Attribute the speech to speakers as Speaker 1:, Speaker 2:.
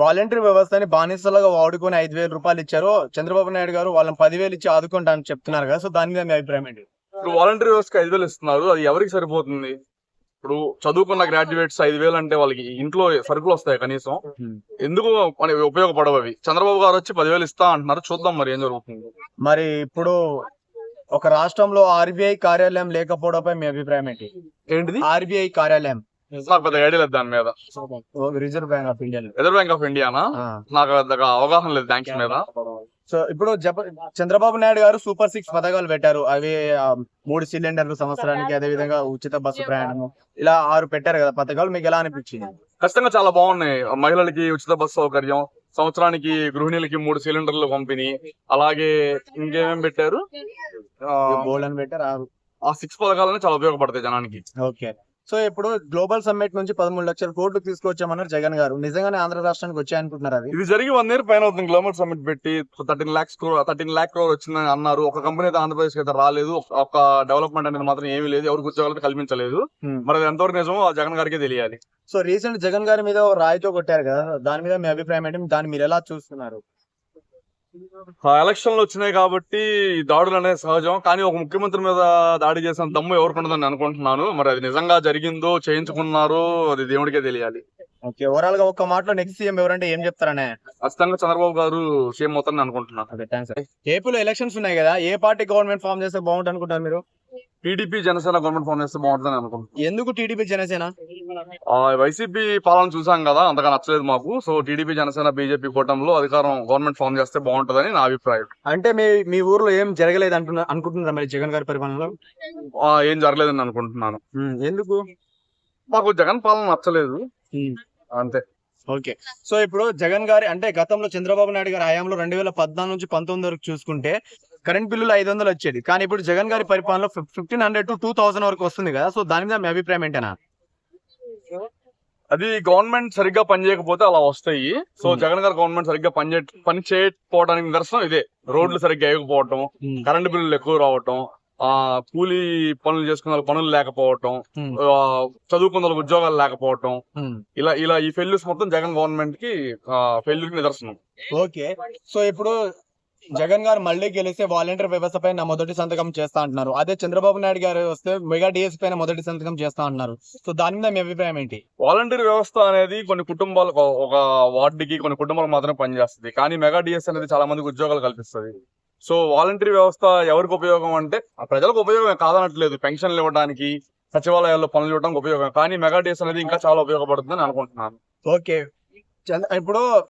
Speaker 1: Voluntary వ్యవస్థని బానిసలుగా వాడుకొని ఐదు వేల రూపాయలు ఇచ్చారు చంద్రబాబు నాయుడు గారు వాళ్ళని పదివేలు ఇచ్చి ఆదుకుంటా అని చెప్తున్నారు కదా. సో దాని మీద మీ అభిప్రాయం ఏంటి?
Speaker 2: ఇప్పుడు వాలంటరీ వ్యవస్థకి ఐదు వేలు ఇస్తున్నారు. అది ఎవరికి సరిపోతుంది? ఇప్పుడు చదువుకున్న గ్రాడ్యుయేట్స్ ఐదు వేలు అంటే వాళ్ళకి ఇంట్లో సరుకులు వస్తాయి కనీసం. ఎందుకు మన ఉపయోగపడవు అవి? చంద్రబాబు గారు వచ్చి పదివేలు ఇస్తా అంటున్నారు. చూద్దాం మరి ఏం జరుగుతుంది.
Speaker 1: మరి ఇప్పుడు ఒక రాష్ట్రంలో ఆర్బీఐ కార్యాలయం లేకపోవడంపై మీ అభిప్రాయం ఏంటి?
Speaker 2: ఏంటిది?
Speaker 1: ఆర్బీఐ కార్యాలయం.
Speaker 2: నాకు పెద్ద ఐడియా లేదు దాని మీద.
Speaker 1: Reserve bank of India
Speaker 2: reserve bank of Indiana నాకు పెద్దగా అవగాహన లేదు బ్యాంక్స్ మీద.
Speaker 1: సో ఇప్పుడు జప- చంద్రబాబు నాయుడు గారు సూపర్ సిక్స్ పథకాలు పెట్టారు. అవి మూడు సిలిండర్లు సంవత్సరానికి అదే విధంగా ఉచిత బస్సు ప్రయాణము. ఇలా ఆరు పెట్టారు కదా పథకాలు. మీకు ఎలా అనిపించింది?
Speaker 2: ఖచ్చితంగా చాలా బాగున్నాయి. మహిళలకి ఉచిత బస్సు సౌకర్యం. సంవత్సరానికి గృహిణులకి మూడు సిలిండర్లు పంపిణీ. అలాగే ఇంకేమేం పెట్టారు? ఆ,
Speaker 1: గోల్డ్ అని పెట్టారు ఆరు.
Speaker 2: ఆ సిక్స్ పథకాలనే చాలా ఉపయోగపడతాయి జనానికి.
Speaker 1: ఓకే. సో ఇప్పుడు గ్లోబల్ సమ్మిట్ నుంచి పదమూడు లక్షల కోట్లు తీసుకొచ్చామన్నారు జగన్ గారు. నిజంగానే ఆంధ్ర రాష్ట్రానికి వచ్చాయనుకుంటున్నారు అది
Speaker 2: ఇది జరిగి వన్ ఇయర్ పైన అవుతుంది గ్లోబల్ సమ్మిట్ పెట్టి. థర్టీన్ లాక్స్ థర్టీన్ లాక్ క్రోర్ వచ్చిందని అన్నారు. ఒక కంపెనీ అయితే ఆంధ్రప్రదేశ్ అయితే రాలేదు. ఒక- డెవలప్మెంట్ అనేది మాత్రం ఏమీ లేదు. ఎవరికి ఉద్యోగాలు కల్పించలేదు. మరి ఎంతవరకు నిజమో ఆ జగన్ గారికి తెలియాలి.
Speaker 1: సో రీసెంట్ జగన్ గారి మీద రాయితో కొట్టారు కదా. దాని మీద మీ అభిప్రాయం ఏంటి? దాన్ని మీరు ఎలా చూస్తున్నారు?
Speaker 2: ఎలక్షన్లు వచ్చినాయి కాబట్టి దాడులు అనేది సహజం. కానీ ఒక ముఖ్యమంత్రి మీద దాడి చేసిన దమ్ము ఎవరికి ఉండదని అనుకుంటున్నాను. మరి అది నిజంగా జరిగిందో చేయించుకున్నారో అది దేవుడికే తెలియాలి.
Speaker 1: ఓకే ఓవరాల్గా ఒక మాటలో నెక్స్ట్ సీఎం ఎవరంటే ఏం చెప్తారనే?
Speaker 2: ఖచ్చితంగా చంద్రబాబు గారు సీఎం అవుతారని అనుకుంటున్నాను.
Speaker 1: ఏపీలో ఎలక్షన్స్ ఉన్నాయి కదా ఏ పార్టీ గవర్నమెంట్ ఫామ్ చేస్తే బాగుంటుంది అనుకుంటారు మీరు?
Speaker 2: టీడీపీ జనసేన గవర్నమెంట్ ఫామ్ చేస్తే బాగుంటుందని అనుకుంటున్నాను.
Speaker 1: ఎందుకు టీడీపీ జనసేన?
Speaker 2: ఆ వైసీపీ పాలన చూసాం కదా అంతగా నచ్చలేదు మాకు. సో టీడీపీ జనసేన బీజేపీ కూటమిలో అధికారం గవర్నమెంట్ ఫామ్ చేస్తే బాగుంటుందని నా అభిప్రాయం.
Speaker 1: అంటే మీ మీ ఊర్లో ఏం జరగలేదు అంటున్నా అనుకుంటున్నారా మరి జగన్ గారి పరిపాలనలో?
Speaker 2: ఆ, ఏం జరగలేదని అనుకుంటున్నాను.
Speaker 1: ఉమ్, ఎందుకు?
Speaker 2: మాకు జగన్ పాలన నచ్చలేదు.
Speaker 1: ఉమ్,
Speaker 2: అంతే.
Speaker 1: ఓకే. సో ఇప్పుడు జగన్ గారి అంటే గతంలో చంద్రబాబు నాయుడు గారి హయాంలో రెండు వేల పద్నాలుగు నుంచి పంతొమ్మిది వరకు చూసుకుంటే కరెంట్ బిల్లులు ఐదు వందలు వచ్చేది. కానీ ఇప్పుడు జగన్ గారి పరిపాలనలో fifteen hundred to two thousand వరకు వస్తుంది కదా. సో దాని మీద మీ అభిప్రాయం ఏంటనా
Speaker 2: అది గవర్నమెంట్ సరిగ్గా పనిచేయకపోతే అలా వస్తాయి. So
Speaker 1: Hmm.
Speaker 2: జగన్ గారు గవర్నమెంట్ సరిగ్గా పని చే పని చేయకపోవడానికి నిదర్శనం ఇదే. రోడ్లు సరిగ్గా వేయకపోవటం కరెంటు బిల్లులు ఎక్కువ రావటం ఆ కూలీ పనులు చేసుకున్న పనులు లేకపోవటం చదువుకున్న ఉద్యోగాలు లేకపోవటం. ఇలా ఇలా ఈ ఫెయిల్యూర్స్ మొత్తం జగన్ గవర్నమెంట్కి ఫెయిల్యూర్ నిదర్శనం.
Speaker 1: ఓకే. సో ఇప్పుడు జగన్ గారు మళ్ళీ గెలిస్తే వాలంటీర్ వ్యవస్థ పైన నా మొదటి సంతకం చేస్తా అంటున్నారు. అదే చంద్రబాబు నాయుడు గారు వస్తే మెగా డిఎస్ పైన మొదటి సంతకం చేస్తా అంటున్నారు. సో దాని మీద మీ అభిప్రాయం ఏంటి?
Speaker 2: వాలంటీర్ వ్యవస్థ అనేది కొన్ని కుటుంబాలకు ఒక వార్డుకి కొన్ని కుటుంబాలకు మాత్రమే పనిచేస్తుంది. కానీ మెగా డిఎస్ అనేది చాలా మందికి ఉద్యోగాలు కల్పిస్తుంది. సో వాలంటీర్ వ్యవస్థ ఎవరికి ఉపయోగం అంటే ఆ ప్రజలకు ఉపయోగం కాదనట్లేదు. పెన్షన్లు ఇవ్వడానికి సచివాలయాల్లో పనులు ఇవ్వడానికి ఉపయోగం కానీ మెగా డిఎస్ అనేది ఇంకా చాలా ఉపయోగపడుతుందని అనుకుంటున్నాను.
Speaker 1: ఓకే. ఇప్పుడు